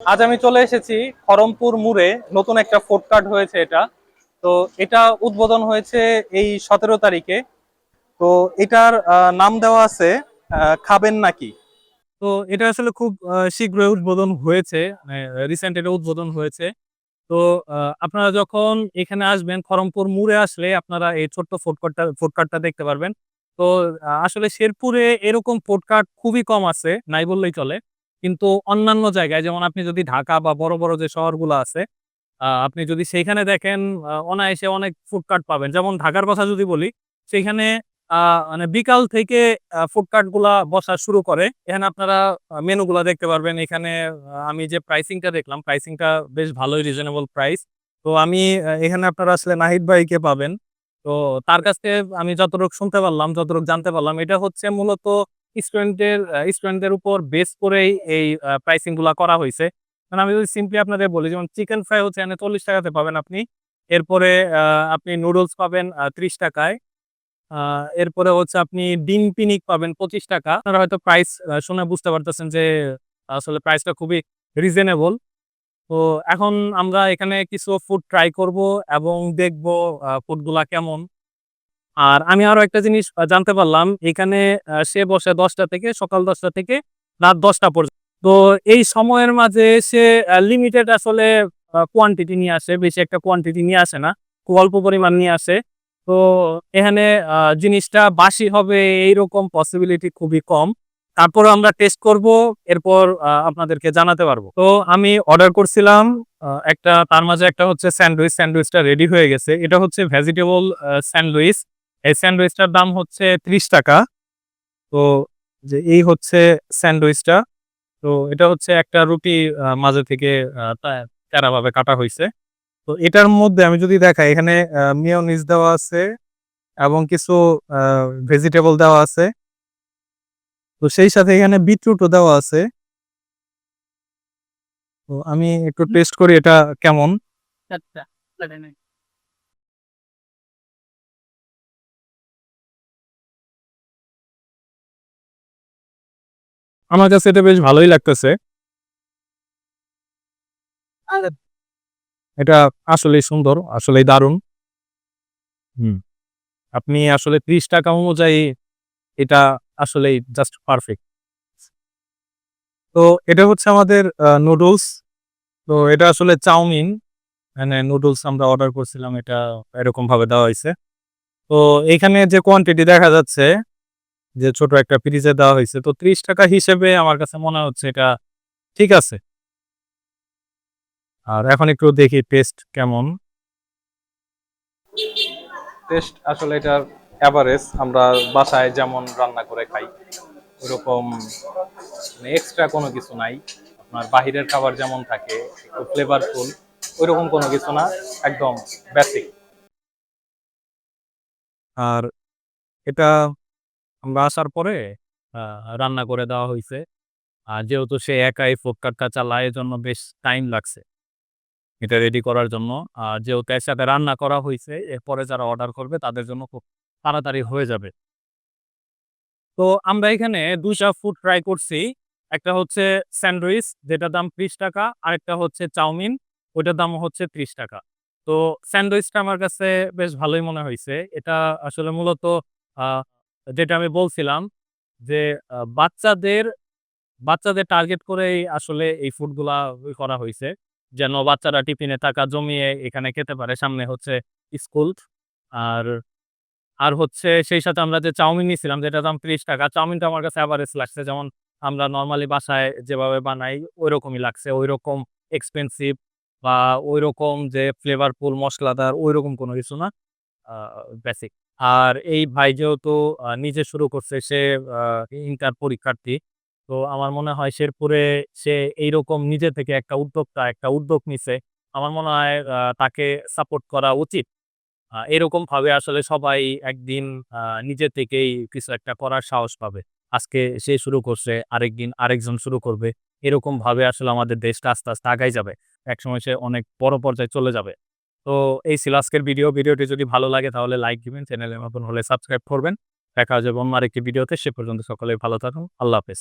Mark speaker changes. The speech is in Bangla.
Speaker 1: আজ আমি চলে এসেছি খরমপুর মুড়ে। নতুন একটা ফুড কার্ট হয়েছে এটা। তো এটা উদ্বোধন হয়েছে এই সতেরো তারিখে। তো এটার নাম দেওয়া আছে খাবেন নাকি? তো এটা আসলে খুব শীঘ্রই উদ্বোধন হয়েছে রিসেন্ট এটা উদ্বোধন হয়েছে। তো আপনারা যখন এখানে আসবেন খরমপুর মুড়ে আসলে আপনারা এই ছোট্ট ফুড কার্টটা ফুড কার্টটা দেখতে পারবেন। তো আসলে শেরপুরে এরকম ফুড কার্ট খুবই কম আছে, নাই বললেই চলে। কিন্তু অন্যান্য জায়গায়, যেমন আপনি যদি ঢাকা বা বড় বড় যে শহরগুলো আছে আপনি যদি সেইখানে দেখেন অনায়াসে অনেক ফুড কার্ট পাবেন। যেমন ঢাকার কথা যদি বলি, সেইখানে মানে বিকাল থেকে ফুড কার্টগুলা বসা শুরু করে। এখানে আপনারা মেনু গুলা দেখতে পারবেন। এখানে আমি যে প্রাইসিংটা দেখলাম প্রাইসিংটা বেশ ভালোই রিজনেবল প্রাইস তো আমি এখানে আপনারা আসলে নাহিদ ভাইকে পাবেন। তো তার কাছ থেকে আমি যতটুকু শুনতে পারলাম, যতটুকু জানতে পারলাম, এটা হচ্ছে মূলত স্টুডেন্টের স্টুডেন্টের উপর বেস করেই এই প্রাইসিংগুলা করা হয়েছে। মানে আমি যদি সিম্পলি আপনাদের বলি, যেমন চিকেন ফ্রাই হচ্ছে, এখানে চল্লিশ টাকাতে পাবেন আপনি। এরপরে আপনি নুডলস পাবেন ত্রিশ টাকায়। এরপরে হচ্ছে আপনি ডিম পিনিক পাবেন পঁচিশ টাকা। আপনারা হয়তো প্রাইস শুনে বুঝতে পারতেছেন যে, আসলে প্রাইসটা খুবই রিজনেবল তো এখন আমরা এখানে কিছু ফুড ট্রাই করব এবং দেখব ফুডগুলা কেমন। আর আমি আরও একটা জিনিস জানতে পারলাম। এখানে সে বসে দশটা থেকে, সকাল দশটা থেকে রাত দশটা পর্যন্ত। তো এই সময়ের মাঝে সে লিমিটেড আসলে কোয়ান্টিটি নিয়ে আসে, বেশি একটা কোয়ান্টিটি নিয়ে আসে না, খুব অল্প পরিমাণ নিয়ে আসে। তো এখানে জিনিসটা বাসি হবে এইরকম পসিবিলিটি খুবই কম। তারপরে আমরা টেস্ট করব, এরপর আপনাদেরকে জানাতে পারব। তো আমি অর্ডার করছিলাম একটা, তার মাঝে একটা হচ্ছে স্যান্ডউইচ, স্যান্ডউইচটা রেডি হয়ে গেছে। এটা হচ্ছে ভেজিটেবল স্যান্ডউইচ। এই স্যান্ডউইচটার দাম হচ্ছে ত্রিশ টাকা। তো যে এই হচ্ছে স্যান্ডউইচটা। তো এটা হচ্ছে একটা রুটি মাঝে থেকে তেরা ভাবে কাটা হয়েছে তো এটার মধ্যে আমি যদি দেখাই, এখানে মিওনিজ দেওয়া আছে এবং কিছু ভেজিটেবল দেওয়া আছে। তো সেই সাথে এখানে বিটরুটও দেওয়া আছে। তো আমি একটু টেস্ট করি এটা কেমন।
Speaker 2: আচ্ছা।
Speaker 1: আমার কাছে এটা বেশ ভালোই লাগতেছে। এটা আসলেই সুন্দর আসলেই দারুণ। হুম। আপনি আসলে ত্রিশ টাকা অনুযায়ী এটা আসলেই জাস্ট পারফেক্ট তো এটা হচ্ছে আমাদের নুডলস তো এটা আসলে চাউমিন। মানে নুডলস আমরা অর্ডার করছিলাম এটা এরকম ভাবে দেওয়া হয়েছে। তো এখানে যে কোয়ান্টিটি দেখা যাচ্ছে যে ছোট একটা ফ্রিজে দেওয়া হয়েছে। তো ত্রিশ টাকা হিসেবে আমার কাছে মনে হচ্ছে এটা ঠিক আছে। আর এখন একটু দেখি টেস্ট কেমন। টেস্ট আসলে এটার অ্যাভারেজ আমরা বাসায় যেমন রান্না করে খাই ওরকম এক্সট্রা কোনো কিছু নাই। আপনার বাহিরের খাবার যেমন থাকে একটু ফ্লেভারফুল ওইরকম কোনো কিছু না একদম বেসিক আর এটা আমরা আসার পরে রান্না করে দেওয়া হয়েছে আর যেহেতু সে একাই ফ্লিপকার্টটা চালায় জন্য বেশ টাইম লাগছে। এটা রেডি করার জন্য। আর যেহেতু এর সাথে রান্না করা হয়েছে এরপরে যারা অর্ডার করবে, তাদের জন্য খুব তাড়াতাড়ি হয়ে যাবে। তো আমরা এখানে দুইটা ফুড ট্রাই করছি। একটা হচ্ছে স্যান্ডউইচ, যেটার দাম ত্রিশ টাকা। আরেকটা হচ্ছে চাউমিন, ওইটার দাম হচ্ছে ত্রিশ টাকা। তো স্যান্ডউইচটা আমার কাছে বেশ ভালোই মনে হয়েছে এটা আসলে মূলত যেটা আমি বলছিলাম যে বাচ্চাদের বাচ্চাদের টার্গেট করেই আসলে এই ফুডগুলা করা হয়েছে যেন বাচ্চারা টিফিনে টাকা জমিয়ে এখানে খেতে পারে। সামনে হচ্ছে স্কুল আর আর হচ্ছে সেই সাথে আমরা যে চাউমিন নিয়েছিলাম যেটা দাম ত্রিশ টাকা, চাউমিনটা আমার কাছে অ্যাভারেজ লাগছে। যেমন আমরা নর্মালি বাসায় যেভাবে বানাই ওই রকমই লাগছে। ওই রকম এক্সপেন্সিভ বা ওই রকম যে ফ্লেভারফুল মশলাদার ওই রকম কোনো কিছু না বেসিক আর এই ভাই যেহেতু নিজে শুরু করছে সে ইন্টার পরীক্ষার্থী, তো আমার মনে হয় শেরপুরে সে এইরকম নিজে থেকে একটা উদ্যোক্তা, একটা উদ্যোগ নিছে। আমার মনে হয় তাকে সাপোর্ট করা উচিত। এরকম ভাবে আসলে সবাই একদিন নিজে থেকেই কিছু একটা করার সাহস পাবে। আজকে সে শুরু করছে, আরেকদিন আরেকজন শুরু করবে। এরকম ভাবে আসলে আমাদের দেশটা আস্তে আস্তে আগাই যাবে। একসময় সে অনেক বড় পর্যায়ে চলে যাবে। তো এই ছিল আজকের ভিডিও ভিডিওটি যদি ভালো লাগে তাহলে লাইক দিবেন চ্যানেলে নতুন হলে সাবস্ক্রাইব করবেন। দেখা যাবে অন্য আরেকটি ভিডিওতে সে পর্যন্ত সকলে ভালো থাকুন। আল্লাহ হাফেজ।